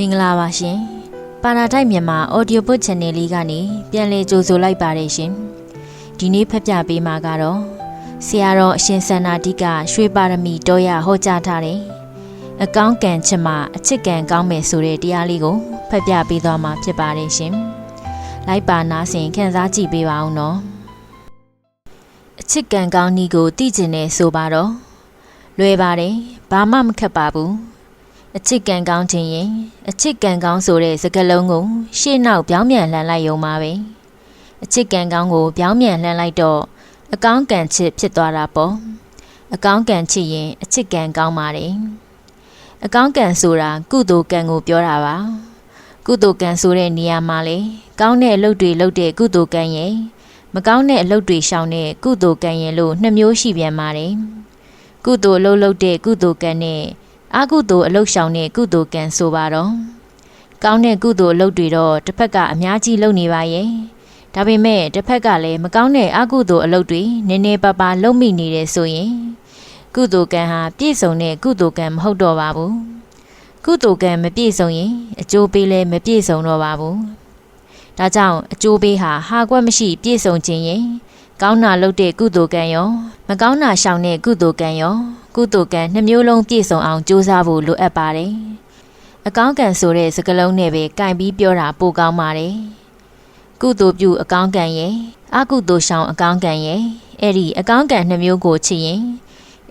မင်္ဂလာပါရှင်ပါနာတိုက်မြန်မာ Audio Book Channel လေးကနေပြန်လည်ကြိုဆိုလိုက်ပါတယ်ရှင်ဒီနေ့ဖတ်ပြပေးမှာကတော့ဆရာတော်အရှင်စန္နာတိကရွှေပါရမီတော်ရဟောကြားထားတယ်အကောင်းကံချစ်မှာအချစ်ကံကောင်းမယ်ဆိုတဲ့တရားလေးကိုဖတ်ပြပေးသွားမှာဖြစ်ပါတယ်ရှင်လိုက်ပါနာဆင်ခန်းစားကြည့်ပေးပါအောင်နော်အချစ်ကံကောင်းနည်းကိုသိကျင်နေဆိုပါတော့လွယ်ပါတယ်ဘာမှမခက်ပါဘူး အချစ်ကံကောင်းခြင်းရင်အချစ်ကံကောင်းဆိုတဲ့စကားလုံးကိုရှေ့နောက်ပြောင်းပြန်လှန်လိုက်ရုံပါပဲအချစ်ကံကောင်းကိုပြောင်းပြန်လှန်လိုက်တော့အကောင်းကံချစ်ဖြစ်သွားတာပေါ့အကောင်းကံချစ်ရင်အချစ်ကံကောင်းပါတယ်အကောင်းကံဆိုတာကုသိုလ်ကံကိုပြောတာပါကုသိုလ်ကံဆိုတဲ့နေရာမှာလေကောင်းတဲ့အလုပ်တွေလုပ်တဲ့ကုသိုလ်ကံရဲ့မကောင်းတဲ့အလုပ်တွေရှောင်တဲ့ကုသိုလ်ကံရဲ့လို့နှစ်မျိုးရှိပြန်ပါတယ်ကုသိုလ်အလုပ်လုပ်တဲ့ကုသိုလ်ကံနဲ့ အကုသိုလ်အလုတ်ရှောင်တဲ့ကုသိုလ်ကံဆိုပါတော့ကောင်းတဲ့ကုသိုလ်အလုတ်တွေတော့တစ်ဖက်ကအများကြီးလုပ်နေပါရဲ့ဒါပေမဲ့တစ်ဖက်ကလည်းမကောင်းတဲ့အကုသိုလ်အလုတ်တွေနည်းနည်းပါးပါးလုပ်မိနေတယ်ဆိုရင် ကုသိုလ်ကံဟာပြည့်စုံတဲ့ကုသိုလ်ကံမဟုတ်တော့ပါဘူးကုသိုလ်ကံမပြည့်စုံရင်အကျိုးပေးလည်းမပြည့်စုံတော့ပါဘူးဒါကြောင့်အကျိုးပေးဟာဟာကွက်မရှိပြည့်စုံခြင်းရင်ကောင်းတာလုပ်တဲ့ကုသိုလ်ကံရော မကောင်းတာရှောင်တဲ့ကုသိုလ်ကံရောကုသိုလ်ကံနှစ်မျိုးလုံးပြည့်စုံအောင်ကြိုးစားဖို့လိုအပ်ပါတယ်။အကောင်းကံဆိုတဲ့စကားလုံးနဲ့ပဲကင်ပြီးပြောတာပိုကောင်းပါတယ်။ကုသိုလ်ပြုအကောင်းကံရဲ့အကုသိုလ်ရှောင်အကောင်းကံရဲ့အဲ့ဒီအကောင်းကံနှစ်မျိုးကိုချစ်ရင်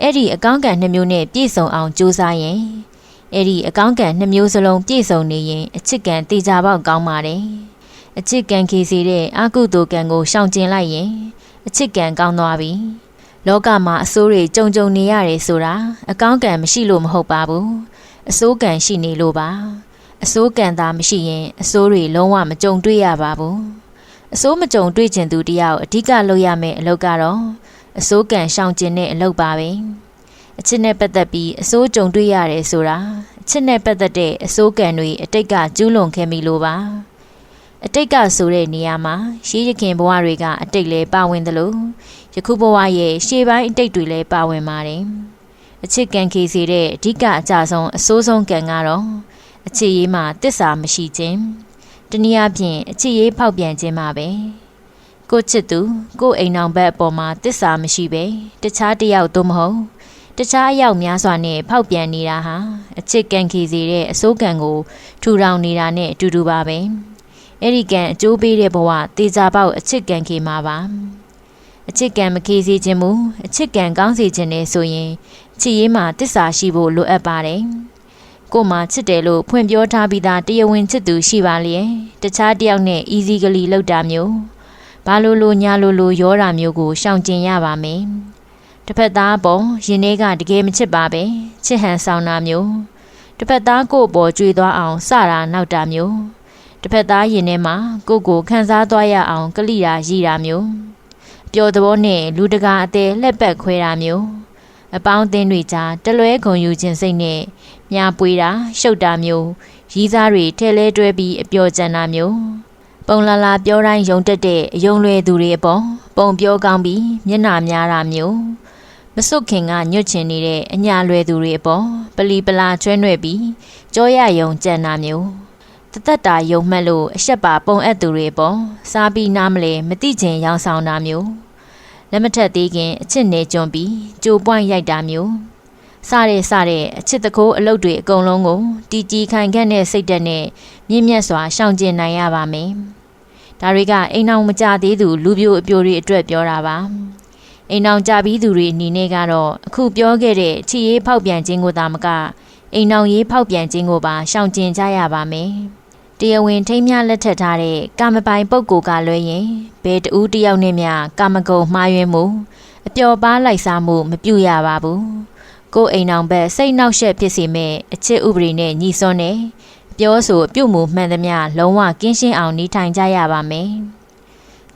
အဲ့ဒီအကောင်းကံနှစ်မျိုးနဲ့ပြည့်စုံအောင်ကြိုးစားရင်အဲ့ဒီအကောင်းကံနှစ်မျိုးစလုံးပြည့်စုံနေရင်အချစ်ကံတေချာပေါက်ကောင်းပါတယ်။အချစ်ကံခေစီတဲ့အကုသိုလ်ကံကိုရှောင်ကျင်လိုက်ရင်အချစ်ကံကောင်းသွားပြီ။ လောကမှာအဆိုးတွေကြုံကြုံနေရတယ်ဆိုတာအကောင်းကံမရှိလို့မဟုတ်ပါဘူးအဆိုးကံရှိနေလို့ပါအဆိုးကံသာမရှိရင်အဆိုးတွေလုံးဝမကြုံတွေ့ရပါဘူးအဆိုးမကြုံတွေ့ကျင်သူတယောက်အဓိကလုပ်ရမယ့်အလုပ်ကတော့အဆိုးကံရှောင်ကျင်တဲ့အလုပ်ပါပဲအချစ်နဲ့ပတ်သက်ပြီးအဆိုးကြုံတွေ့ရတယ်ဆိုတာအချစ်နဲ့ပတ်သက်တဲ့အဆိုးကံတွေအတိတ်ကကျူးလွန်ခဲ့မိလို့ပါ အတိတ်ကဆိုတဲ့နေရာမှာရှေးရခင်ဘဝတွေကအတိတ်လဲပါဝင်တယ်လို့ယခုဘဝရဲ့ရှေ့ပိုင်းအတိတ်တွေလည်းပါဝင်ပါတယ်။အချစ်ကံခေစေတဲ့အဓိကအကြဆုံးအဆိုးဆုံးကံကတော့အချစ်ရေးမှာတစ္ဆာမရှိခြင်း။တနည်းအားဖြင့်အချစ်ရေးဖောက်ပြန်ခြင်းပါပဲ။ကိုချစ်သူကိုအိမ်အောင်ဘက်အပေါ်မှာတစ္ဆာမရှိပဲတခြားတစ်ယောက်သို့မဟုတ်တခြားအယောက်များစွာနဲ့ဖောက်ပြန်နေတာဟာအချစ်ကံခေစေတဲ့အဆိုးကံကိုထူထောင်နေတာနဲ့အတူတူပါပဲ။ အဲ့ဒီကံအကျိုးပေးတဲ့ဘဝတေချာပေါက်အချစ်ကံခေမှာပါ။အချစ်ကံမခေစေခြင်းမူအချစ်ကံကောင်းစေခြင်းနဲ့ဆိုရင်ချစ်ရေးမှာတစ္ဆာရှိဖို့လိုအပ်ပါတယ်။ကို့မှာချစ်တယ်လို့ဖွင့်ပြောထားပြီးသားတရားဝင်ချစ်သူရှိပါလျင်တခြားတယောက်နဲ့ easy ကလေးလောက်တာမျိုးဘာလို့လို့ညာလို့လို့ရောတာမျိုးကိုရှောင်ကျင်ရပါမယ်။တစ်ဖက်သားပေါ်ရင်ထဲကတကယ်မချစ်ပါပဲချစ်ဟန်ဆောင်တာမျိုးတစ်ဖက်သားကို့ပေါ်ကြွေသွားအောင်စတာနောက်တာမျိုး တစ်ဖက်သားရင်ထဲမှာကို့ကိုခံစားသွားရအောင်ကလိတာရည်တာမျိုးပျော်သဘောနဲ့လူတကာအသေးလက်ပတ်ခွဲတာမျိုးအပေါင်းအသင်းတွေကြားတလွဲဂုံယူခြင်းစိတ်နဲ့မြာပွေတာရှုပ်တာမျိုးရီးစားတွေထဲလဲတွဲပြီးအပျော်ကြံတာမျိုးပုံလာလာပြောတိုင်းယုံတက်တဲ့အယုံလွယ်သူတွေအပေါ်ပုံပြောကောင်းပြီးမျက်နှာများတာမျိုးမစွတ်ခင်ကညွတ်ချင်နေတဲ့အညာလွယ်သူတွေအပေါ်ပလီပလာကျွဲနွဲ့ပြီးကြောရယုံကြံတာမျိုး တသက်တာယုံမှတ်လို့အဆက်ပါပုံအပ်သူတွေအပေါ်စားပြီးနားမလဲမတိချင်ရောင်ဆောင်တာမျိုးလက်မထက်သေးခင်အချစ်နေကြုံပြီးကြိုပွိုင်းရိုက်တာမျိုးစတဲ့စတဲ့အချစ်တကိုးအလုပ်တွေအကုန်လုံးကိုတီတီခိုင်ခန့်တဲ့စိတ်ဓာတ်နဲ့မြင့်မြတ်စွာရှောင်ကျဉ်နိုင်ရပါမယ်။ဒါတွေကအိမ်အောင်မကြသေးသူလူပြိုအပြိုတွေအတွက်ပြောတာပါ။အိမ်အောင်ကြပြီးသူတွေအနေနဲ့ကတော့အခုပြောခဲ့တဲ့ချီရေးဖောက်ပြန်ခြင်းကိုသာမကအိမ်အောင်ရေးဖောက်ပြန်ခြင်းကိုပါရှောင်ကျဉ်ကြရပါမယ်။ တရားဝင်ထိမ်းမြလက်ထပ်ထားတဲ့ကာမပိုင်ပုဂ္ဂိုလ်ကလွဲရင်ဘယ်တူတယောက်နဲ့မျှကာမဂုဏ်မှားယွင်းမှုအပျော်ပါးလိုက်စားမှုမပြုရပါဘူးကိုယ်အိမ်အောင်ဘက်စိတ်နှောက်ယှက်ဖြစ်စေမဲ့အချစ်ဥပဒေနဲ့ညီစွန်းတဲ့ပြောဆိုပြုမှုမှန်သမျှလုံးဝကင်းရှင်းအောင်နေထိုင်ကြရပါမယ်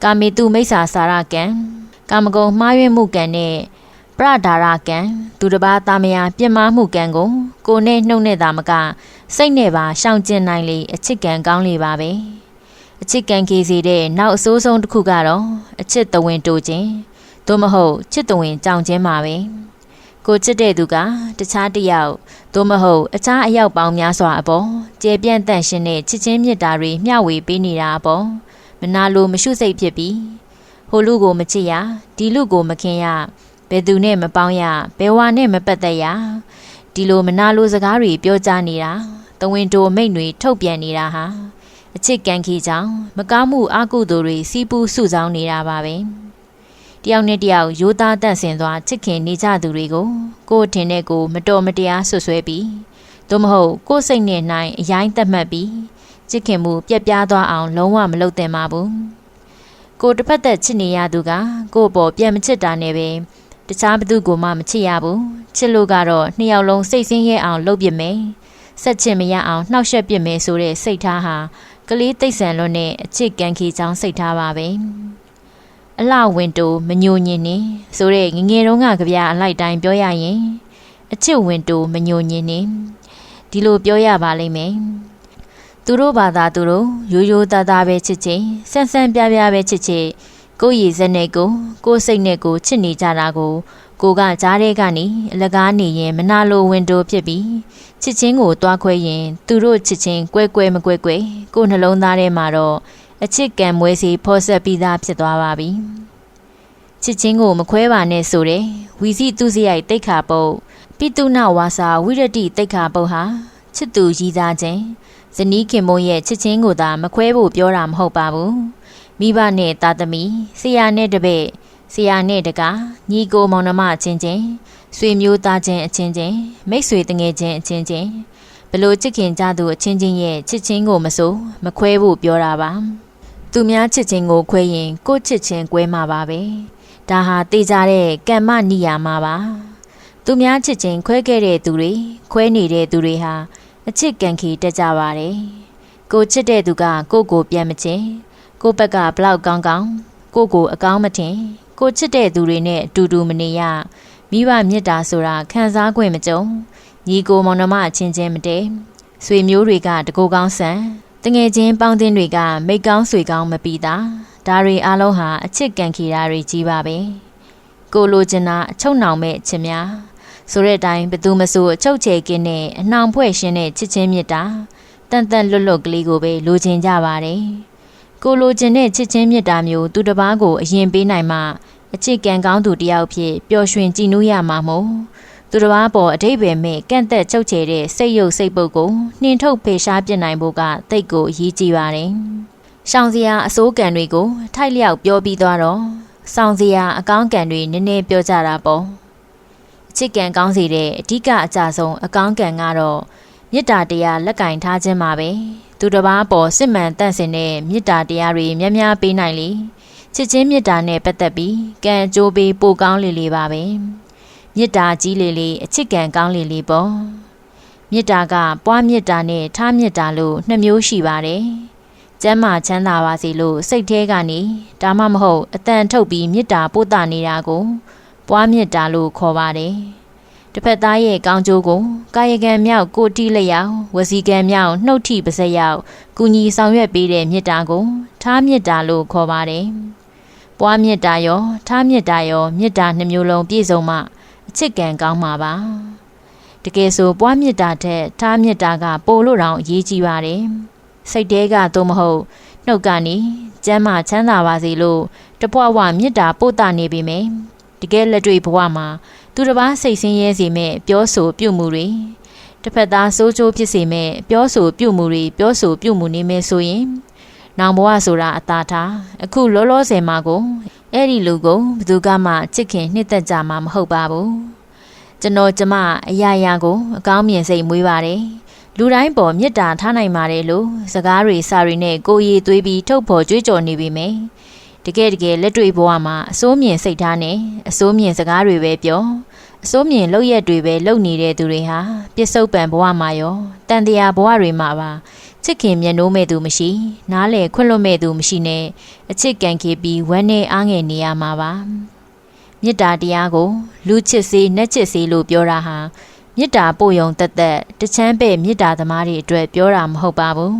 ကာမေတုမိစ္ဆာစာရကံကာမဂုဏ်မှားယွင်းမှုကံနဲ့ပ ရဒါရကံသူတစ်ပါးတာမယာပြစ်မှားမှုကံကိုကိုယ်နဲ့နှုတ်နဲ့သာမက စိတ်နဲ့ပါရှောင်ကျဉ်နိုင်လေအချစ်ကံကောင်းလေပါပဲအချစ်ကံခေစီတဲ့နောက်အဆိုးဆုံးတစ်ခုကတော့အချစ်တဝင်တူခြင်းသို့မဟုတ်ချစ်တဝင်ကြောင်ခြင်းပါပဲကိုချစ်တဲ့သူကတခြားတစ်ယောက်သို့မဟုတ်အခြားအယောက်ပေါင်းများစွာအပေါ်ကျယ်ပြန့်တန့်ရှင်းတဲ့ချစ်ချင်းမြတ်တာတွေမျှဝေပေးနေတာအပေါ်မနာလိုမရှုစိတ်ဖြစ်ပြီးဟိုလူကိုမချစ်ရဒီလူကိုမခင်ရ ဘယ်သူနဲ့မပေါင်းရဘယ်ဝါနဲ့မပတ်သက်ရဒီလိုမနာလိုစကားတွေပြောကြနေတာတဝင်းတိုမိတ်တွေထုတ်ပြန်နေတာဟာအချစ်ကန်ခီကြောင့်မကောင်းမှုအကုသိုလ်တွေစီးပူးစုဆောင်းနေတာပါပဲတယောက်နဲ့တယောက်ရိုးသားတန့်စင်သွားချစ်ခင်နေကြသူတွေကိုကိုယ်ထင်တဲ့ကိုမတော်မတရားဆွဆွဲပြီးသို့မဟုတ်ကိုယ်စိတ်နဲ့နိုင်အရင်သက်မှတ်ပြီးချစ်ခင်မှုပြက်ပြားသွားအောင်လုံးဝမလုပ်သင့်ပါဘူးကိုတစ်ဖက်သက်ချစ်နေရသူကကိုယ့်ပေါ်ပြန်မချစ်တာနဲ့ပဲ တခြားဘသူကိုမှမချစ်ရဘူးချစ်လို့ကတော့နှစ်ယောက်လုံးစိတ်ဆင်းရဲအောင်လုပ်ပြမယ်ဆက်ချင်မရအောင်နှောက်ယှက်ပြစ်မယ်ဆိုတဲ့စိတ်ထားဟာကလေးတိတ်ဆန်လွန်းတဲ့အချစ်ကန်ခီချောင်းစိတ်ထားပါပဲအလှဝင်တိုမညိုညင်နေဆိုတဲ့ငငယ်တုန်းကကြပြအလိုက်တိုင်းပြောရရင်အချစ်ဝင်တိုမညိုညင်နေဒီလိုပြောရပါလိမ့်မယ်သူတို့ဘာသာသူတို့ရိုးရိုးသားသားပဲချစ်ချင်ဆန်းဆန်းပြားပြားပဲချစ်ချစ် ကိုယ့်ရည်စက်နဲ့ကိုကိုယ်စိတ်နဲ့ကိုချစ်နေကြတာကို ကိုကကြားတဲ့ကနေအလကားနေရင်မနာလိုဝင်တိုဖြစ်ပြီးချစ်ချင်းကိုတွားခွဲရင် သူတို့ချစ်ချင်းကွဲကွဲမကွဲကွဲကိုနှလုံးသားထဲမှာတော့အချစ်ကံမွဲစီဖော်ဆက်ပြီးသားဖြစ်သွားပါပြီချစ်ချင်းကိုမခွဲပါနဲ့ဆိုတဲ့ဝီစီသူစရိုက်တိတ်ခါပုတ်ပိတုနဝါစာဝိရတိတိတ်ခါပုတ်ဟာချစ်သူရည်သားခြင်းဇနီးခင်မုန်းရဲ့ချစ်ချင်းကိုသာမခွဲဖို့ပြောတာမဟုတ်ပါဘူး မိဘနဲ့တာသမီဆရာနဲ့တပည့်ဆရာနဲ့တကားညီကိုမောင်နှမအချင်းချင်းဆွေမျိုးသားချင်းအချင်းချင်းမိတ်ဆွေတငယ်ချင်းအချင်းချင်းဘလို့ချစ်ခင်ကြသူအချင်းချင်းရဲ့ချစ်ချင်းကိုမစိုးမခွဲဖို့ပြောတာပါသူများချစ်ချင်းကိုခွဲရင်ကိုယ့်ချစ်ချင်းကွဲမှာပါပဲဒါဟာတေးကြတဲ့ကမ္မနိယာမှာပါသူများချစ်ချင်းခွဲခဲ့တဲ့သူတွေခွဲနေတဲ့သူတွေဟာအချစ်ကန်ခီတက်ကြပါတယ်ကိုချစ်တဲ့သူကကိုကိုပြန်မချင်း ကိုဘက်ကဘလောက်ကောင်းကောင်းကိုကိုအကောင်းမထင်ကိုချစ်တဲ့သူတွေနဲ့အတူတူမနေရမိဘမြတ်တာဆိုတာခံစား권မကြုံညီကိုမောင်နှမအချင်းချင်းမတည့်ဆွေမျိုးတွေကတကူကောင်းဆန်တငယ်ချင်းပေါင်းသင်းတွေကမိတ်ကောင်းဆွေကောင်းမပီတာဒါတွေအားလုံးဟာအချစ်ကန်ခီတာတွေကြီးပါပဲကိုလိုချင်တာအချုပ်နှောင်မဲ့ချစ်များဆိုတဲ့အတိုင်းဘသူမဆိုအချုပ်ချယ်ကင်းနဲ့အနှောင်ဖွဲ့ရှင်းတဲ့ချစ်ချင်းမြတ်တာတန်တန်လွတ်လွတ်ကလေးကိုပဲလိုချင်ကြပါတယ် ကိုလိုချင်တဲ့ချစ်ချင်းမြတ်တာမျိုးသူတစ်ပါးကိုအရင်ပေးနိုင်မှအချစ်ကံကောင်းသူတယောက်ဖြစ်ပျော်ရွှင်ကြည်နူးရမှာမို့သူတစ်ပါးပေါ်အတိတ်ပဲမဲ့ကန့်သက်ချုပ်ချယ်တဲ့စိတ်ယုတ်စိတ်ပုတ်ကိုနှင်ထုတ်ဖေရှားပြစ်နိုင်ဖို့ကတိတ်ကိုအရေးကြီးပါတယ်။ရှောင်စရာအစိုးကံတွေကိုထိုက်လျောက်ပြောပြီးသွားတော့စောင်စရာအကောင်းကံတွေနည်းနည်းပြောကြတာပေါ့။အချစ်ကံကောင်းစေတဲ့အဓိကအကြဆုံးအကောင်းကံကတော့မေတ္တာတရားလက်ကင်ထားခြင်းပါပဲ။ သူတစ်ပါးပေါ်စစ်မှန်တန့်စင်တဲ့မေတ္တာတရားတွေများများပေးနိုင်လေ။ချစ်ချင်းမေတ္တာနဲ့ပတ်သက်ပြီးကံအကျိုးပေးပိုကောင်းလေလေပါပဲမေတ္တာကြီးလေလေအချစ်ကံကောင်းလေလေပေါ့မေတ္တာကပွားမေတ္တာနဲ့ထားမေတ္တာလို့နှစ်မျိုးရှိပါတယ်ကျမ်းမာချမ်းသာပါစေလို့စိတ်ထဲကနေဒါမှမဟုတ်အတန်ထုတ်ပြီးမေတ္တာပို့တာနေတာကိုပွားမေတ္တာလို့ခေါ်ပါတယ် တစ်ဖက်သားရဲ့ကောင်းကျိုးကိုကာယကံမြောက်ကိုတိလျောက်ဝစီကံမြောက်နှုတ်ထိပါစက်ရောက်ကုညီဆောင်ရွက်ပေးတဲ့မေတ္တာကိုထားမေတ္တာလို့ခေါ်ပါတယ်ပွားမေတ္တာရောထားမေတ္တာရောမေတ္တာနှမျိုးလုံးပြည့်စုံမှအချစ်ကံကောင်းမှာပါတကယ်ဆိုပွားမေတ္တာထက်ထားမေတ္တာကပိုလို့တောင်အရေးကြီးပါတယ်စိတ်တဲကသို့မဟုတ်နှုတ်ကနေကျမ်းမာချမ်းသာပါစေလို့တပွားဝမေတ္တာပို့တာနေပြီမယ်တကယ်လက်တွေ့ဘဝမှာ သူတစ်ပါးစိတ်ဆင်းရဲစေမဲ့ပြောဆိုပြုမှုတွေတစ်ဖက်သားစိုးချိုးဖြစ်စေမဲ့ပြောဆိုပြုမှုတွေပြောဆိုပြုမှုနေမဲ့ဆိုရင်နောင်ဘဝဆိုတာအသာထားအခုလောလောဆယ်မှာကိုအဲ့ဒီလူကိုဘယ်သူကမှချစ်ခင်နှစ်သက်ကြမှာမဟုတ်ပါဘူးကျွန်တော်ကျမအရာရာကိုအကောင်းမြင်စိတ်မွေးပါတယ်လူတိုင်းပေါ်မေတ္တာထားနိုင်ပါတယ်လို့စကားတွေစာတွေနဲ့ကိုရည်သွေးပြီးထုတ်ဖော်ကြွေးကြော်နေပြီမယ် တကယ်တကယ်လက်တွေ့ဘဝမှာအစိုးမြင်စိတ်ထားနဲ့အစိုးမြင်စကားတွေပဲပြောအစိုးမြင်လောက်ရက်တွေပဲလုပ်နေတဲ့သူတွေဟာပြစ္ဆုတ်ပံဘဝမှာရောတန်တရားဘဝတွေမှာပါချစ်ခင်မျက်နှိုးမဲ့သူမရှိ နားလေခွင့်လွတ်မဲ့သူမရှိနဲ့အချစ်ကန်ခေပြီးဝမ်းနဲ့အားငယ်နေရမှာပါမေတ္တာတရားကို လူချစ်စေနှက်ချစ်စေလို့ပြောတာဟာမေတ္တာပို့ယုံတက်တက်တချမ်းပဲ့မေတ္တာသမားတွေအတွက်ပြောတာမဟုတ်ပါဘူး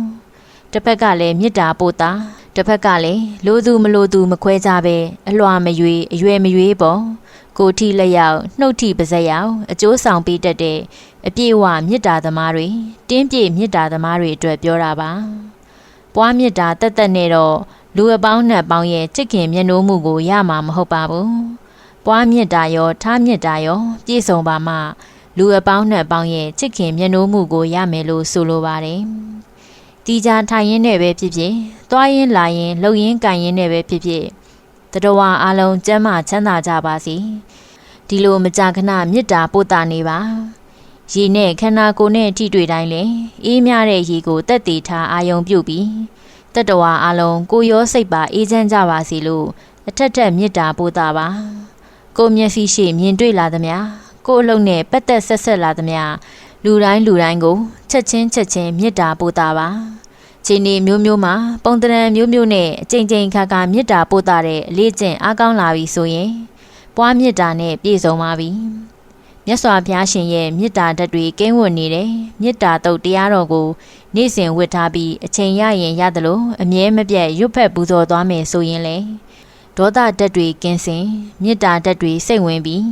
တစ်ဖက်ကလည်းမေတ္တာပို့တာ တစ်ဖက်ကလည်းလိုသူမလိုသူမခွဲကြပဲအလွှာမရွေအရွယ်မရွေပေါ့ကိုထီလက်ရောက်နှုတ်ထီပါဇက်ရောက်အကျိုးဆောင်ပေးတတ်တဲ့အပြည့်အဝမေတ္တာသမားတွေတင်းပြည့်မေတ္တာသမားတွေအတွက်ပြောတာပါပွားမေတ္တာတက်တက်နဲ့တော့လူအပေါင်းနဲ့ပေါင်းရဲ့ချစ်ခင်မျက်နှိုးမှုကိုရမှာမဟုတ်ပါဘူးပွားမေတ္တာရောထားမေတ္တာရောပြည့်စုံပါမှလူအပေါင်းနဲ့ပေါင်းရဲ့ချစ်ခင်မျက်နှိုးမှုကိုရမယ်လို့ဆိုလိုပါတယ် တီးကြထိုင်ရင်းနဲ့ပဲဖြစ်ဖြစ်သွားရင်းလာရင်းလှုပ်ရင်းကန်ရင်းနဲ့ပဲဖြစ်ဖြစ်တတော်ဝါအလုံးကျမ်းမာချမ်းသာကြပါစေဒီလိုမကြာခဏမေတ္တာပို့တာနေပါရေနဲ့ခန္ဓာကိုယ်နဲ့ထိတွေ့တိုင်းလေအေးမြတဲ့ရေကိုတက်တည်ထားအာယုံပြုတ်ပြီးတတဝါအလုံးကိုရောစိတ်ပါအေးချမ်းကြပါစေလို့အထက်ထက်မေတ္တာပို့တာပါကိုမျက်စိရှိမြင်တွေ့လာသမျှကိုအလုံးနဲ့ပတ်သက်ဆက်ဆက်လာသမျှ လူတိုင်းလူတိုင်းကိုချက်ချင်းချက်ချင်းမေတ္တာပို့တာပါချိန်ဒီမျိုးမျိုးမှာပုံတရံမျိုးမျိုးနဲ့အချိန်ချင်းခါခါမေတ္တာပို့တာတဲ့အလေးကျင့်အားကောင်းလာပြီဆိုရင်ပွားမေတ္တာနဲ့ပြည့်စုံပါပြီမြတ်စွာဘုရားရှင်ရဲ့မေတ္တာဓာတ်တွေကင်းဝတ်နေတယ်မေတ္တာတုတ်တရားတော်ကိုနေ့စဉ်ဝတ်ထားပြီးအချိန်ရရင်ရသလိုအမြဲမပြတ်ရွတ်ဖက်ပူဇော်သွားမယ်ဆိုရင်လေဒေါသဓာတ်တွေကင်းစင်မေတ္တာဓာတ်တွေစိတ်ဝင်ပြီး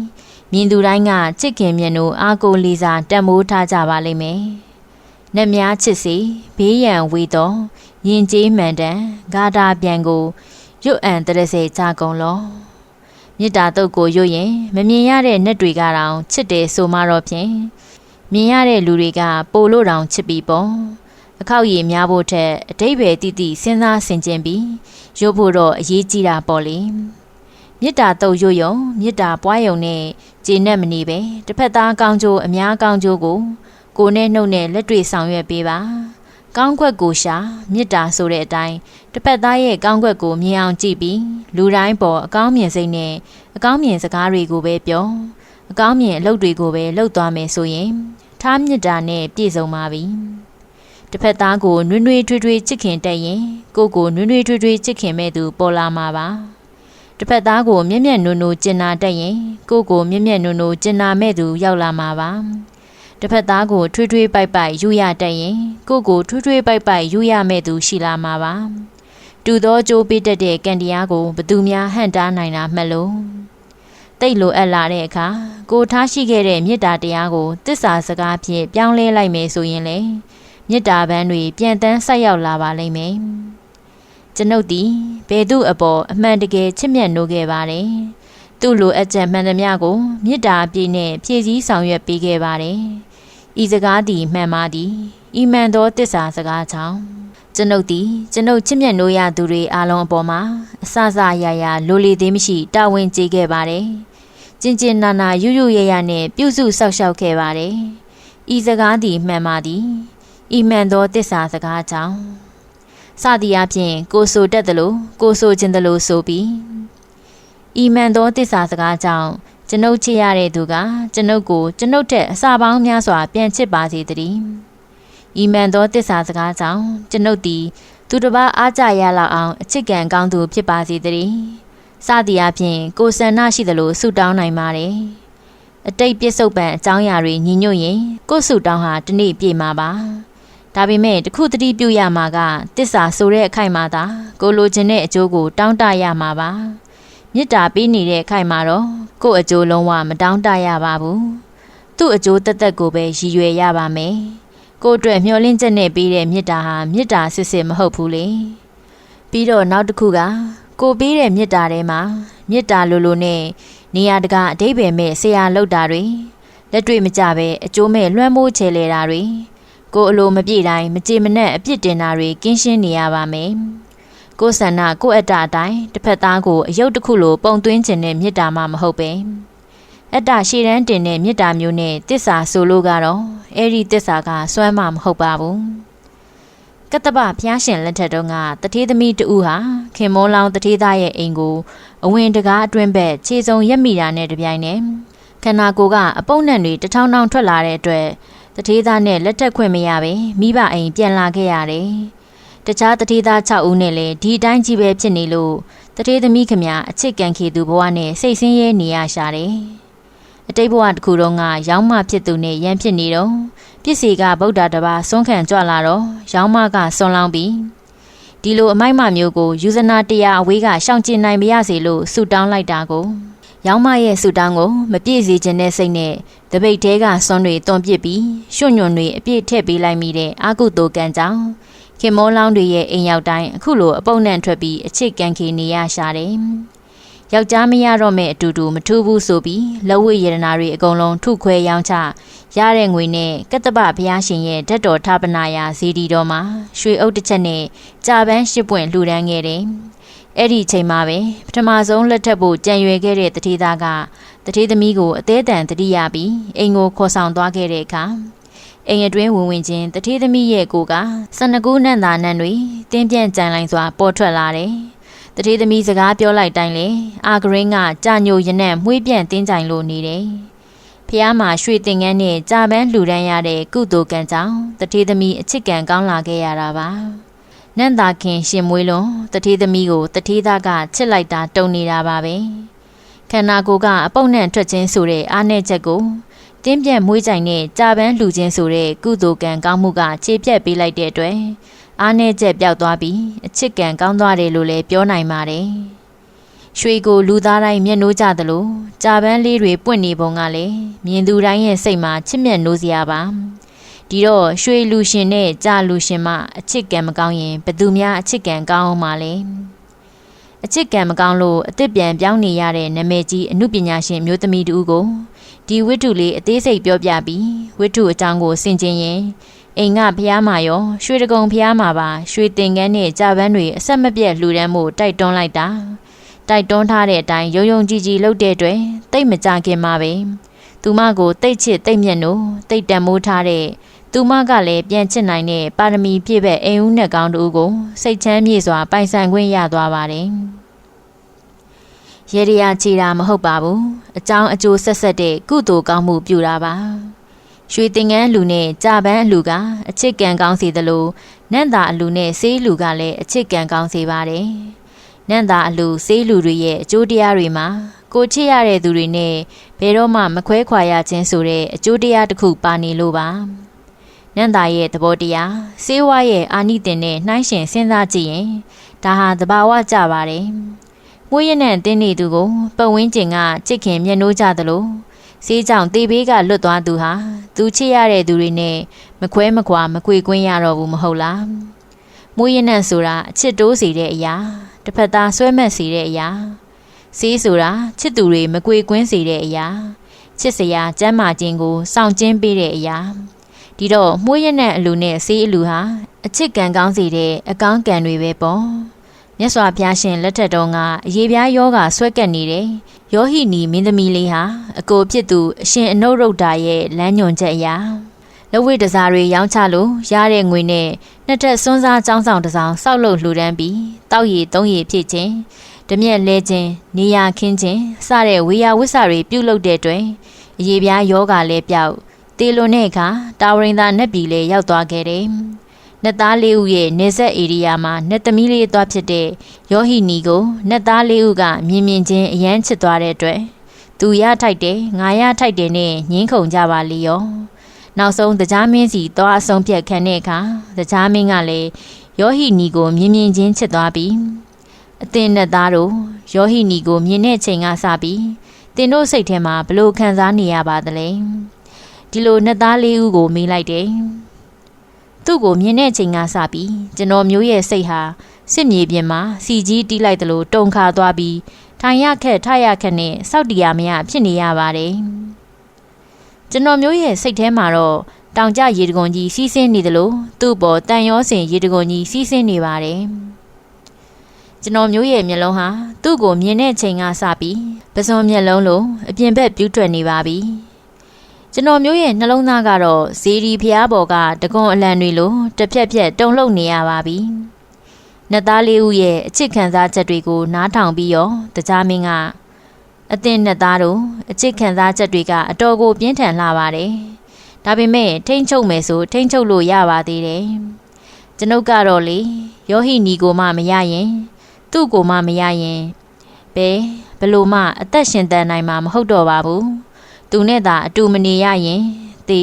မြင်သူတိုင်းကချစ်ခင်မြတ်တို့အာကိုလေးစားတတ်မိုးထားကြပါလိမ့်မယ်။နှက်များချစ်စီဘေးရန်ဝေတော်ယင်ကျေးမှန်တန်ဂါတာပြန်ကိုရွတ်အံတရစေကြကုန်လောမေတ္တာတုတ်ကိုရွတ်ရင်မမြင်ရတဲ့နှက်တွေကတော့ချစ်တယ်ဆိုမှတော့ဖြင့်မြင်ရတဲ့လူတွေကပိုလို့တောင်ချစ်ပြီးပေါ့အခောက်ရည်များဖို့ထက်အတိတ်ပဲတိတိစဉ်းစားဆင်ခြင်ပြီးရုပ်ဖို့တော့အရေးကြီးတာပေါ့လေ မေတ္တာတုတ်ရွယုံမေတ္တာပွားယုံနဲ့ကျေနပ်မနေပဲတစ်ဖက်သားကောင်းကျိုးအများကောင်းကျိုးကိုကိုနဲ့နှုတ်နဲ့လက်တွေ့ဆောင်ရွက်ပေးပါကောင်းခွက်ကိုရှာမေတ္တာဆိုတဲ့အတိုင်းတစ်ဖက်သားရဲ့ကောင်းခွက်ကိုမြင်အောင်ကြည့်ပြီးလူတိုင်းပေါ်အကောင်းမြင်စိတ်နဲ့အကောင်းမြင်စကားတွေကိုပဲပြောအကောင်းမြင်အလုပ်တွေကိုပဲလုပ်သွားမယ်ဆိုရင်ထားမေတ္တာနဲ့ပြည့်စုံပါပြီတစ်ဖက်သားကိုနှွေးနှွေးထွေးထွေးချစ်ခင်တက်ရင်ကိုကိုနှွေးနှွေးထွေးထွေးချစ်ခင်မဲ့သူပေါ်လာမှာပါ တစ်ဖက်သားကိုမျက်မျက်နုံနုံကျင်နာတက်ရင်ကိုကိုမျက်မျက်နုံနုံကျင်နာမဲ့သူရောက်လာမှာပါတစ်ဖက်သားကိုထွေးထွေးပိုက်ပိုက်ယူရတက်ရင်ကိုကိုထွေးထွေးပိုက်ပိုက်ယူရမဲ့သူရှိလာမှာပါတူသောကြိုးပေးတတ်တဲ့ကံတရားကိုဘသူများဟန့်တားနိုင်တာမှတ်လို့တိတ်လိုအပ်လာတဲ့အခါကိုထားရှိခဲ့တဲ့မေတ္တာတရားကိုတစ္ဆာစကားဖြင့်ပြောင်းလဲလိုက်မယ်ဆိုရင်လေမေတ္တာပန်းတွေပြန်တန်းဆက်ရောက်လာပါလိမ့်မယ် ကျွန်ုပ်သည်ဘယ်သူအပေါ်အမှန်တကယ်ချစ်မြတ်နိုးခဲ့ပါတယ်သူ့လိုအပ်ချက်မှန်သမျှကိုမေတ္တာအပြည့်နဲ့ဖြည့်ဆည်းဆောင်ရွက်ပေးခဲ့ပါတယ်ဤစကားသည်မှန်ပါသည်ဤမှန်သောတစ္ဆာစကားကြောင့်ကျွန်ုပ်သည်ကျွန်ုပ်ချစ်မြတ်နိုးရသူတွေအားလုံးအပေါ်မှာအဆအဆရရလိုလီသေးမရှိတာဝန်ကျေခဲ့ပါတယ်ကျင်ကျင်နာနာရွရွရရနဲ့ပြုစုဆောက်ရှောက်ခဲ့ပါတယ်ဤစကားသည်မှန်ပါသည်ဤမှန်သောတစ္ဆာစကားကြောင့် စသည်အပြင်ကိုဆိုတတ်သလိုကိုဆိုခြင်းသလိုဆိုပြီးဤမှန်သောတစ္ဆာစကားကြောင့်ကျွန်ုပ်ချစ်ရတဲ့သူကကျွန်ုပ်ကိုကျွန်ုပ်ထက်အစာပေါင်းများစွာ ပြန်ချစ်ပါစေတည်းဤမှန်သောတစ္ဆာစကားကြောင့်ကျွန်ုပ်သည် သူတစ်ပါးအားကြရလောက်အောင်အချစ်ကံကောင်းသူဖြစ်ပါစေတည်းစသည်အပြင်ကိုဆန္ဒရှိသလိုဆုတောင်းနိုင်ပါတယ်အတိတ်ပြစ္ဆုတ်ပံအကြောင်းအရာတွေညီညွတ်ရင်ကိုယ်ဆုတောင်းဟာတနေ့ပြည့်မှာပါ ဒါပေမဲ့တခုတတိပြုရမှာကတစ္ဆာဆိုတဲ့အခိုက်မှာသာကိုလိုချင်တဲ့အကျိုးကို တောင်းတရမှာပါမေတ္တာပေးနေတဲ့အခိုက်မှာတော့ကို့အကျိုးလုံးဝမတောင်းတရပါဘူးသူ့အကျိုးတက်တက်ကိုပဲရည်ရွယ်ရပါမယ်ကိုအတွက်မျှော်လင့်ချက်နဲ့ပေးတဲ့မေတ္တာဟာမေတ္တာစစ်စစ်မဟုတ်ဘူးလေပြီးတော့နောက်တစ်ခုကကိုပေးတဲ့မေတ္တာထဲမှာမေတ္တာလိုလိုနဲ့နေရာတကာအတိဘယ်မဲ့ဆရာလောက်တာတွေလက်တွေ့မကြပဲအကျိုးမဲ့လွှမ်းမိုးချေလေတာတွေ ကိုအလိုမပြည့်တိုင်းမကြေမနက်အပြစ်တင်တာတွေကင်းရှင်းနေရပါမယ်။ကိုဆန္ဒကိုအတ္တအတိုင်းတစ်ဖက်သားကိုအယုတ်တစ်ခုလိုပုံသွင်းခြင်းနဲ့မေတ္တာမှမဟုတ်ပဲ။အတ္တရှေ့တန်းတင်တဲ့မေတ္တာမျိုးနဲ့တစ္ဆာဆိုလို့ကတော့အဲ့ဒီတစ္ဆာကစွမ်းမှမဟုတ်ပါဘူး။ကတ္တပဘုရားရှင်လက်ထက်တုန်းကတထေးသမီးတူဟာခင်မောလောင်တထေးသားရဲ့အိမ်ကိုအဝင်တကားအတွင်းဘက်ခြေစုံရက်မိတာနဲ့တပြိုင်နက်ခန္ဓာကိုယ်ကအပုပ်နှံတွေတထောင်ထောင်ထွက်လာတဲ့အတွက် တထေးသားနဲ့လက်ထက်ခွင့်မရပဲမိဘအိမ်ပြန်လာခဲ့ရတယ်။တခြားတထေးသား6ဦးနဲ့လည်းဒီအတိုင်းကြီးပဲဖြစ်နေလို့တထေးသမီးခမအချစ်ကန်ခေသူဘဝနဲ့စိတ်ဆင်းရဲနေရရှာတယ်။အတိတ်ဘဝတစ်ခုလုံးကရောင်းမဖြစ်သူနဲ့ရန်ဖြစ်နေတော့ပစ္စည်းကဗုဒ္ဓတပါဆွန့်ခံကြွလာတော့ရောင်းမကဆွန်လောင်းပြီးဒီလိုအမိုက်မမျိုးကိုယူဇနာတရားအဝေးကရှောင်ကျဉ်နိုင်မရစေလို့ဆူတောင်းလိုက်တာကို ရောင်းမရဲ့ဆူတောင်းကိုမပြည့်စေခြင်းတဲ့စိတ်နဲ့တပိတ်သေးကစွန်းတွေတွန်ပစ်ပြီးရွှွညွန်တွေအပြည့်ထည့်ပေးလိုက်မိတဲ့အာကုတိုကံကြောင့်ခင်မောလောင်းတွေရဲ့အိမ်ရောက်တိုင်းအခုလိုအပုပ်နှံထွက်ပြီးအချစ်ကန်ခေနေရရှာတယ်။ယောက်ျားမရတော့မဲ့အတူတူမထူးဘူးဆိုပြီးလက်ဝိရတနာတွေအကုန်လုံးထုခွဲရောင်းချရတဲ့ငွေနဲ့ကတ္တပဘုရားရှင်ရဲ့ဓာတ်တော်ထပနာယာဇီဒီတော်မှာရွှေအုပ်တစ်ချက်နဲ့ကြာပန်းရှစ်ပွင့်လှူဒန်းခဲ့တယ်။ အဲ့ဒီချိန်မှာပဲပထမဆုံးလက်ထပ်ဖို့ကြံရွယ်ခဲ့တဲ့တတိသားကတတိသမီးကိုအသေးတန်တတိယပြီးအိမ်ကိုခေါ်ဆောင်သွားခဲ့တဲ့အခါအိမ်အတွင်းဝင်ဝင်ချင်းတတိသမီးရဲ့ကိုကစနကူးနန့်သာနန့်တွေတင်းပြန့်ကြံလိုင်းစွာပေါ်ထွက်လာတယ်။တတိသမီးစကားပြောလိုက်တိုင်းလေအာဂရင်းကကြာညိုရနံ့မှွေးပြန့်တင်းကြိုင်လို့နေတယ်။ဖះမှာရွှေတင်ငန်းနဲ့ကြာပန်းလှူဒန်းရတဲ့ကုသိုလ်ကံကြောင့်တတိသမီးအချစ်ကံကောင်းလာခဲ့ရတာပါ။ နန့်သာခင်ရှင်မွေးလွန်တတိသမီးကိုတတိသားကချစ်လိုက်တာတုံနေတာပါပဲ။ခန္ဓာကိုယ်ကအပုပ်နဲ့ထွက်ခြင်းဆိုတဲ့အားနဲ့ချက်ကိုတင်းပြန့်မွေးကြိုင်နဲ့ကြာပန်းလှူခြင်းဆိုတဲ့ကုသိုလ်ကံကောင်းမှုကခြေပြက်ပေးလိုက်တဲ့အတွက်အားနဲ့ချက်ပျောက်သွားပြီးအချစ်ကံကောင်းသွားတယ်လို့လည်းပြောနိုင်ပါတယ်။ရွှေကိုလူသားတိုင်းမျက်နှိုးကြသလိုကြာပန်းလေးတွေပွင့်နေပုံကလည်းမြင်သူတိုင်းရဲ့စိတ်မှာချစ်မြတ်နိုးစရာပါ။ ဒီတော့ရွှေလူရှင်နဲ့ကြာလူရှင်မှအချစ်ကံမကောင်းရင်ဘယ်သူများအချစ်ကံကောင်းအောင်မလဲ။အချစ်ကံမကောင်းလို့အစ်စ်ပြန်ပြောင်းနေရတဲ့နမည်ကြီးအမှုပညာရှင်မျိုးသမီးတူကိုဒီဝိတုလေးအသေးစိတ်ပြောပြပြီးဝိတုအကြောင်းကိုဆင်ခြင်ရင်အိမ်ကဖျားမာရော ရွှေတကုံဖျားမာပါရွှေတင်ကန်းနဲ့ကြာပန်းတွေအဆက်မပြတ်လှူဒန်းမှုတိုက်တွန်းလိုက်တာတိုက်တွန်းထားတဲ့အတိုင်းရုံရုံကြည်ကြည်လုပ်တဲ့အတွက်တိတ်မကြခင်မှာပဲသူမကိုတိတ်ချစ်တိတ်မြတ်လို့တိတ်တန်မိုးထားတဲ့ သူမကလည်းပြန်ချစ်နိုင်တဲ့ပါရမီပြည့်ပဲအိမ်ဦးနဲ့ကောင်းတူကိုစိတ်ချမ်းမြေ့စွာပိုင်ဆိုင်ခွင့်ရသွားပါတယ်ရေရရာချီတာမဟုတ်ပါဘူးအကြောင်းအကျိုးဆက်ဆက်တဲ့ကုသိုလ်ကောင်းမှုပြုတာပါရွှေတင်ငန်းလူနဲ့ကြာပန်းအလူကအချစ်ကံကောင်းစေသလိုနန့်တာအလူနဲ့ဆေးလူကလည်းအချစ်ကံကောင်းစေပါတယ်နန့်တာအလူဆေးလူတွေရဲ့အကျိုးတရားတွေမှာကိုချစ်ရတဲ့သူတွေနဲ့ဘယ်တော့မှမခွဲခွာရခြင်းဆိုတဲ့အကျိုးတရားတစ်ခုပါနေလို့ပါ နန့်တာရဲ့သဘောတရားဆေးဝါးရဲ့အာနိသင်နဲ့နှိုင်းရှင်စဉ်းစားကြည့်ရင်ဒါဟာသဘာဝကျပါတယ်မွေးရနဲ့တင်းနေသူကိုပတ်ဝန်းကျင်ကချစ်ခင်မျက်နှိုးကြသလိုစေးကြောင့်တေဘေးကလွတ်သွားသူဟာသူချစ်ရတဲ့သူတွေနဲ့မခွဲမခွာမကွေကွင်းရတော့ဘူးမဟုတ်လားမွေးရနဲ့ဆိုတာအချစ်တိုးစေတဲ့အရာတစ်ဖက်သားဆွဲမက်စေတဲ့အရာစေးဆိုတာချစ်သူတွေမကွေကွင်းစေတဲ့အရာချစ်စရာကျမ်းမာခြင်းကိုစောင့်ကျင်းပေးတဲ့အရာ ဒီတော့မွေးရနဲ့အလူနဲ့စေးအလူဟာအချစ်ကံကောင်းစေတဲ့အကောင်းကံတွေပဲပေါ့မြတ်စွာဘုရားရှင်လက်ထက်တော်ကအရေးပြားယောဂဆွဲကပ်နေတဲ့ယောဟိနီမင်းသမီးလေးဟာအကိုဖြစ်သူအရှင်အနုရုဒ္ဓရဲ့လမ်းညွန်ချက်အရာလဝိတစားတွေရောင်းချလို့ရတဲ့ငွေနဲ့နှစ်ထပ်စွန်းစားចောင်းဆောင်တစ်ဆောင်စောက်လုပ်လှူဒန်းပြီးတောက်ရည်သုံးရည်ဖြစ်ခြင်းဓမြက်လဲခြင်းနေရခင်းခြင်းစတဲ့ဝေယဝိဆတွေပြုလုပ်တဲ့တွင်အရေးပြားယောဂလည်းပြောက် တေလွန်တဲ့အခါတာဝရင်သာနက်ပြည်လည်းရောက်သွားခဲ့တယ်နတ်သားလေးဦးရဲ့နေဆက်ဧရိယာမှာနတ်သမီးလေးသွားဖြစ်တဲ့ယောဟိနီကိုနတ်သားလေးဦးကမြင်မြင်ချင်းအယမ်းချစ်သွားတဲ့အတွက်သူရထိုက်တယ်ငါရထိုက်တယ်နဲ့ညင်းခုန်ကြပါလေရောနောက်ဆုံးတရားမင်းစီသွားအဆုံးဖြတ်ခံတဲ့အခါတရားမင်းကလည်းယောဟိနီကိုမြင်မြင်ချင်းချစ်သွားပြီးအသင်နဲ့သားတို့ယောဟိနီကိုမြင်တဲ့ချိန်ကစပြီးတင်တို့စိတ်ထဲမှာဘလို့ခံစားနေရပါသလဲ ဒီလိုနှစ်သားလေးဦးကိုမေးလိုက်တယ်သူ့ကိုမြင်တဲ့ချိန်ကစပြီးကျွန်တော်မျိုးရဲ့စိတ်ဟာစစ်မြေပြင်မှာစီကြီးတီးလိုက်သလိုတုန်ခါသွားပြီးထိုင်ရခက်ထရခက်နဲ့စောက်တရားမရဖြစ်နေရပါတယ်ကျွန်တော်မျိုးရဲ့စိတ်ထဲမှာတော့တောင်ကျရေတကွန်ကြီးစီးဆင်းနေသလိုသူ့ပေါ်တန်ရောစင်ရေတကွန်ကြီးစီးဆင်းနေပါတယ်ကျွန်တော်မျိုးရဲ့မျက်လုံးဟာသူ့ကိုမြင်တဲ့ချိန်ကစပြီးပစွန်မျက်လုံးလိုအပြင်ဘက်ပြူးထွက်နေပါပြီ ကျွန်တော်မျိုးရဲ့နှလုံးသားကတော့ဇီဒီဖျားပေါ်ကတကွန်အလံတွေလိုတစ်ဖြက်ဖြက်တုံလှုပ်နေရပါပြီ။နှစ်သားလေးဦးရဲ့အချစ်ခံစားချက်တွေကိုနားထောင်ပြီးရောတကြားမင်းကအသင်နှစ်သားတို့အချစ်ခံစားချက်တွေကအတော်ကိုပြင်းထန်လာပါတယ်။ဒါပေမဲ့ထိမ့်ချုပ်မယ်ဆိုထိမ့်ချုပ်လို့ရပါသေးတယ်။ကျွန်ုပ်ကတော့လေယောဟိနီကိုမှမရရင် သူ့ကိုမှမရရင်ဘယ်ဘလို့မှအသက်ရှင်တန်နိုင်မှာမဟုတ်တော့ပါဘူး။ သူနဲ့သာအတူမနေရရင်သေ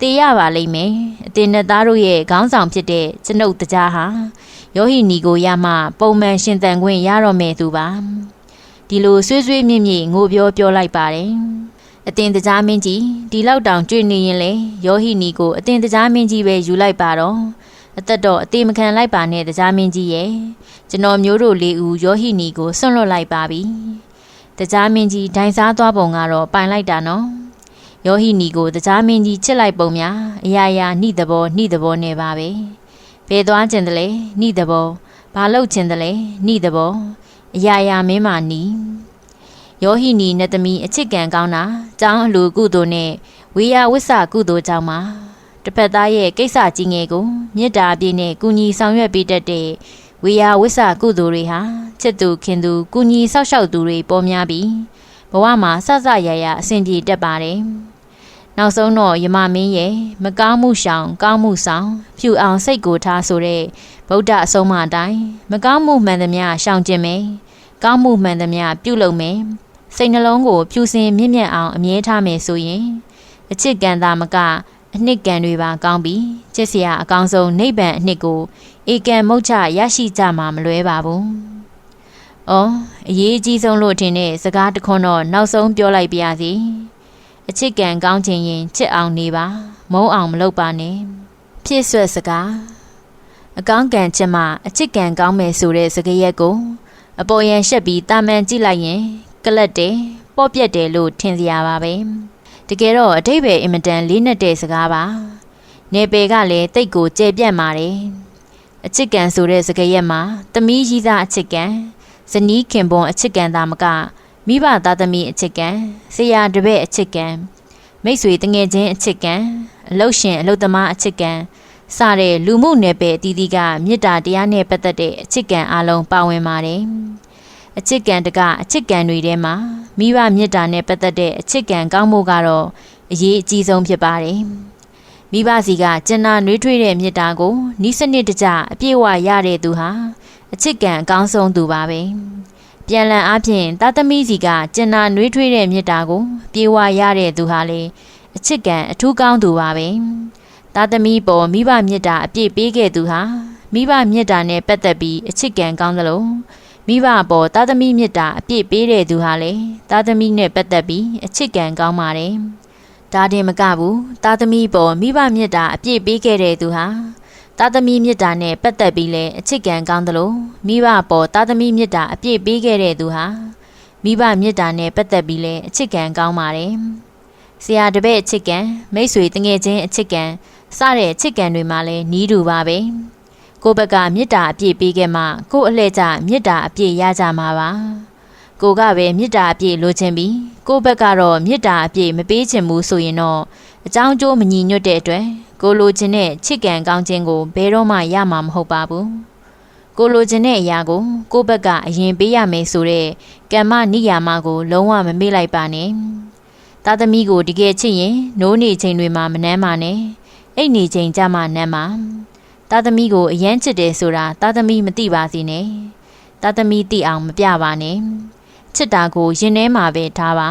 သေရပါလိမ့်မယ်အတင်နဲ့သားတို့ရဲ့ခေါင်းဆောင်ဖြစ်တဲ့ကျွန်ုပ်တကြားဟာယောဟိနီကိုရမှ ပုံမှန်ရှင်တန်ခွင့်ရတော့မယ်သူပါဒီဒီလိုဆွေးဆွေးမြင့်မြင့်ငိုပြောပြောလိုက်ပါတယ်အတင်တကြားမင်းကြီးဒီလောက်တောင်ကြွနေရင်လေယောဟိနီကိုအတင်တကြားမင်းကြီးပဲယူလိုက်ပါတော့အသက်တော့အသေးမခံလိုက်ပါနဲ့တကြားမင်းကြီးရဲ့ကျွန်တော်မျိုးတို့လေးဦးယောဟိနီကိုဆွန့်လွတ်လိုက်ပါပြီ တကြားမင်းကြီးဒိုင်စားသွားပုံကတော့ပိုင်လိုက်တာနော်ယောဟိနီကိုတကြားမင်းကြီးချစ်လိုက်ပုံများအရာရာနှိသဘောနှိသဘောနဲ့ပါပဲဘယ်သွားကျင်တယ်လဲနှိသဘောဘာလုပ်ကျင်တယ်လဲနှိသဘောအရာရာမင်းမာနီယောဟိနီနဲ့သမီးအချစ်ကံကောင်းတာကျောင်းအလူကုသိုလ်နဲ့ဝေယဝိဆကုသိုလ်ကြောင့်မှာတစ်ဖက်သားရဲ့ကိစ္စကြီးငယ်ကိုမေတ္တာအပြည့်နဲ့ကူညီဆောင်ရွက်ပေးတတ်တဲ့ ဝေယဝိဆကုသိုလ်တွေဟာချစ်သူခင်သူကူညီဆောက်ရှောက်သူတွေပေါ်များပြီးဘဝမှာဆဆရရအဆင်ပြေတတ်ပါတယ်နောက်ဆုံးတော့ယမမင်းရဲ့မကောင်းမှုရှောင် ကောင်းမှုဆောင်ဖြူအောင်စိတ်ကိုထားဆိုတဲ့ဗုဒ္ဓအဆုံးအမအတိုင်းမကောင်းမှုမှန်သမျှရှောင်ကျင်မယ်ကောင်းမှုမှန်သမျှပြုလုပ်မယ်စိတ်နှလုံးကိုဖြူစင်မြင့်မြတ်အောင်အမြဲထားမယ်ဆိုရင်အချစ်ကံသာမက အနှစ်ကံတွေပါကောင်းပြီးချစ်စရာအကောင်းဆုံးနိဗ္ဗာန်အနှစ်ကိုဧကံမုတ်ချရရှိကြမှာမလွဲပါဘူး။အော်အရေးအကြီးဆုံးလို့ထင်တဲ့စကားတစ်ခွန်းတော့နောက်ဆုံးပြောလိုက်ပါရစေ။အချစ်ကံကောင်းခြင်းရင်ချစ်အောင်နေပါမုန်းအောင်မလုပ်ပါနဲ့။ဖြစ်ဆွဲစကားအကောင်းကံချစ်မှအချစ်ကံကောင်းမယ်ဆိုတဲ့စကားရက်ကိုအပေါ်ရန်ရှက်ပြီးတာမန်ကြည့်လိုက်ရင်ကလတ်တယ်ပေါ့ပြက်တယ်လို့ထင်စရာပါပဲ တကယ်တော့အတိတ်ပဲအင်မတန်လေးနက်တဲ့စကားပါနေပယ်ကလည်းတိတ်ကိုကြဲပြန့်ပါတယ်အချစ်ကံဆိုတဲ့စကားရက်မှာသမီးကြီးသားအချစ်ကံဇနီးခင်ပွန်အချစ်ကံသာမကမိဘသားသမီးအချစ်ကံဆရာတပည့်အချစ်ကံမိတ်ဆွေတငယ်ချင်းအချစ်ကံအလုတ်ရှင်အလုတ်သမားအချစ်ကံစတဲ့လူမှုနယ်ပယ်အသီးသီးကမေတ္တာတရားနဲ့ပတ်သက်တဲ့အချစ်ကံအလုံးပါဝင်ပါတယ်။ အချစ်ကံတကအချစ်ကံတွေထဲမှာမိဘမေတ္တာနဲ့ပတ်သက်တဲ့အချစ်ကံကောင်းမှုကတော့အရေးအကြီးဆုံးဖြစ်ပါတယ်။မိဘစီကကျင်နာနှွေးထွေးတဲ့မေတ္တာကိုဤစနစ်တကျအပြည့်အဝရတဲ့သူဟာအချစ်ကံအကောင်းဆုံးသူပါပဲ။ပြန်လည်အားဖြင့်တာသမီစီကကျင်နာနှွေးထွေးတဲ့မေတ္တာကိုပြေဝရတဲ့သူဟာလေအချစ်ကံအထူးကောင်းသူပါပဲ။သားသမီးပေါ်မိဘမြတ်တာအပြည့်ပေးခဲ့သူဟာမိဘမြတ်တာနဲ့ပတ်သက်ပြီးအချစ်ကံကောင်းသလို မိဘပေါ်သားသမီးမြတ်တာအပြည့်ပေးတဲ့သူဟာလည်းသားသမီးနဲ့ပတ်သက်ပြီးအချစ်ကံကောင်းပါတယ်။ဒါတင်မကဘူးသားသမီးပေါ်မိဘမြတ်တာအပြည့်ပေးခဲ့တဲ့သူဟာသားသမီးမြတ်တာနဲ့ပတ်သက်ပြီးလည်းအချစ်ကံကောင်းသလိုမိဘပေါ်သားသမီးမြတ်တာအပြည့်ပေးခဲ့တဲ့သူဟာမိဘမြတ်တာနဲ့ပတ်သက်ပြီးလည်းအချစ်ကံကောင်းပါတယ်။ဆရာတပည့်အချစ်ကံမိတ်ဆွေတငယ်ချင်းအချစ်ကံစတဲ့ချစ်ကံတွေမှာလည်းနီးတူပါပဲ ကိုဘက်ကမေတ္တာအပြည့်ပေးခဲ့မှကိုအလှဲ့ကျမေတ္တာအပြည့်ရကြမှာပါကိုကပဲမေတ္တာအပြည့်လိုချင်ပြီးကိုဘက်ကတော့မေတ္တာအပြည့်မပေးချင်ဘူးဆိုရင်တော့အကြောင်းကျိုးမညီညွတ်တဲ့အတွက်ကိုလိုချင်တဲ့ချစ်ကံကောင်းခြင်းကိုဘယ်တော့မှရမှာမဟုတ်ပါဘူးကိုလိုချင်တဲ့အရာကိုကိုဘက်ကအရင်ပေးရမယ်ဆိုတဲ့ကမ္မနိယာမကို လုံးဝမမေ့လိုက်ပါနဲ့သားသမီးကိုတကယ်ချစ်ရင်နိုးနေချိန်တွေမှာမနှမ်းပါနဲ့အိတ်နေချိန်ကြမှာနမ်းမှာ သားသမီးကိုအယမ်းချစ်တယ်ဆိုတာသားသမီးမသိပါစေနဲ့သားသမီးသိအောင်မပြပါနဲ့ချစ်တာကိုရင်ထဲမှာပဲထားပါ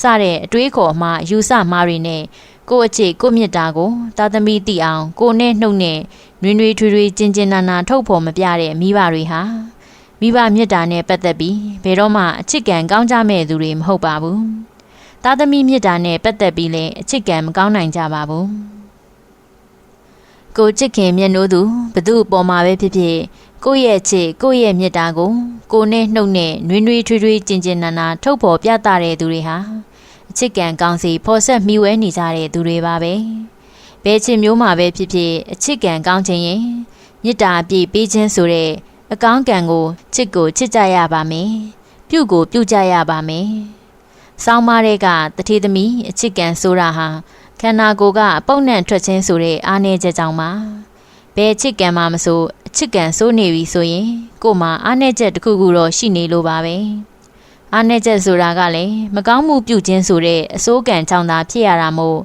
စတဲ့အတွေးခေါ်မှယူဆမှားတွေနဲ့ကိုအချစ်ကိုမြတ်တာကိုသားသမီးသိအောင်ကိုနဲ့နှုတ်နဲ့နှွေးနှွေးထွေးထွေးကျင်ကျင်နာနာထုတ်ဖော်မပြတဲ့မိဘတွေဟာမိဘမြတ်တာနဲ့ပတ်သက်ပြီးဘယ်တော့မှအချစ်ကံကောင်းကြမဲ့သူတွေမဟုတ်ပါဘူးသားသမီးမြတ်တာနဲ့ပတ်သက်ပြီးလည်းအချစ်ကံမကောင်းနိုင်ကြပါဘူး ကိုချစ်ခင်မျက်နှိုးသူဘသူအပေါ်မှာပဲဖြစ်ဖြစ်ကိုယ့်ရဲ့ချစ်ကိုယ့်ရဲ့မေတ္တာကိုကိုနဲ့နှုတ်နဲ့နှွေးနှွေးထွေးထွေးကျင်ကျင်နာနာထုတ်ဖော်ပြသတဲ့သူတွေဟာအချစ်ကံကောင်းစီဖော်ဆက်မိဝဲနေကြတဲ့သူတွေပါပဲဘယ်ချစ်မျိုးမှာပဲဖြစ်ဖြစ်အချစ်ကံကောင်းခြင်းရင်မေတ္တာပြည့်ပေးခြင်းဆိုတဲ့အကောင်းကံကိုချစ်ကိုချစ်ကြရပါမယ်ပြုကိုပြုကြရပါမယ်ဆောင်းမတဲ့ကတထေသမီးအချစ်ကံဆိုတာဟာ ခန္ဓာကိုယ်ကအပုပ်နှံထွက်ခြင်းဆိုတဲ့အားနည်းချက်ကြောင့်ပါဘယ်ချစ်ကံမှမဆိုအချစ်ကံစိုးနေပြီဆိုရင်ကို့မှာအားနည်းချက်တစ်ခုခုတော့ရှိနေလို့ပါပဲအားနည်းချက်ဆိုတာကလည်းမကောင်းမှုပြုခြင်းဆိုတဲ့အစိုးကံကြောင့်သာဖြစ်ရတာမို့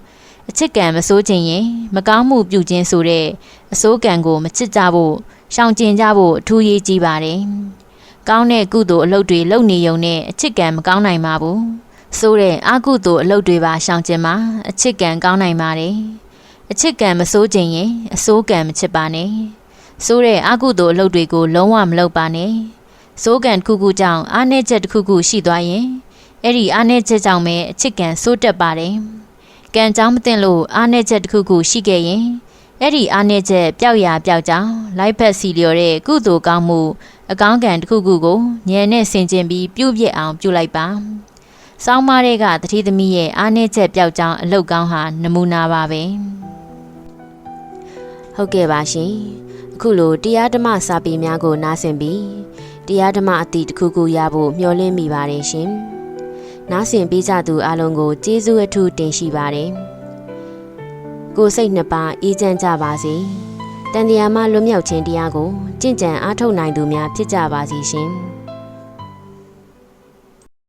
အချစ်ကံမစိုးခြင်းရင်မကောင်းမှုပြုခြင်းဆိုတဲ့အစိုးကံကိုမချစ်ကြဖို့ရှောင်ကျဉ်ကြဖို့အထူးရေးကြီးပါတယ်ကောင်းတဲ့ကုသိုလ်အလုပ်တွေလုပ်နေုံနဲ့အချစ်ကံမကောင်းနိုင်ပါဘူး ဆိုတဲ့အကုသို့အလုပ်တွေပါရှောင်ကျင်မှာအချစ်ကံကောင်းနိုင်ပါတယ်အချစ်ကံမစိုးခြင်းရင်အစိုးကံမချစ်ပါနဲ့ဆိုတဲ့အကုသို့အလုပ်တွေကိုလုံးဝမလုပ်ပါနဲ့စိုးကန်တစ်ခုခုကြောင့်အားနည်းချက်တစ်ခုခုရှိသွားရင်အဲ့ဒီအားနည်းချက်ကြောင့်ပဲအချစ်ကန်စိုးတက်ပါတယ်ကံကြောင့်မသိလို့အားနည်းချက်တစ်ခုခုရှိခဲ့ရင်အဲ့ဒီအားနည်းချက်ပျောက်ရပျောက်ကြောင်းလိုက်ဖက်စီလျော်တဲ့ကုသိုလ်ကောင်းမှုအကောင်းကံတစ်ခုခုကိုဉာဏ်နဲ့ဆင်ခြင်ပြီးပြုပြစ်အောင်ပြုလိုက်ပါ စောင်းမတွေကတတိသမီးရဲ့အားနည်းချက်ပျောက်ကြောင်းအလုတ်ကောင်းဟာနမူနာပါပဲဟုတ်ကဲ့ပါရှင်အခုလိုတရားဓမ္မစာပေများကိုနားဆင်ပြီးတရားဓမ္မအတိတစ်ခုခုရဖို့မျှော်လင့်မိပါတယ်ရှင်နားဆင်ပေးကြသူအလုံးကိုကျေးဇူးအထူးတင်ရှိပါတယ်ကိုယ်စိတ်နှစ်ပါးအေးချမ်းကြပါစေတန်တရားမှလွတ်မြောက်ခြင်းတရားကိုကြင့်ကြံအားထုတ်နိုင်သူများဖြစ်ကြပါစေရှင်